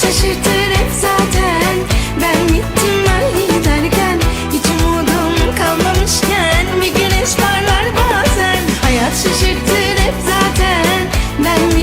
şaşırtır hep zaten. Ben gittim ben Hiç umudum kalmamışken Bir güneş parlar bazen. Hayat şaşırtır hep zaten. Ben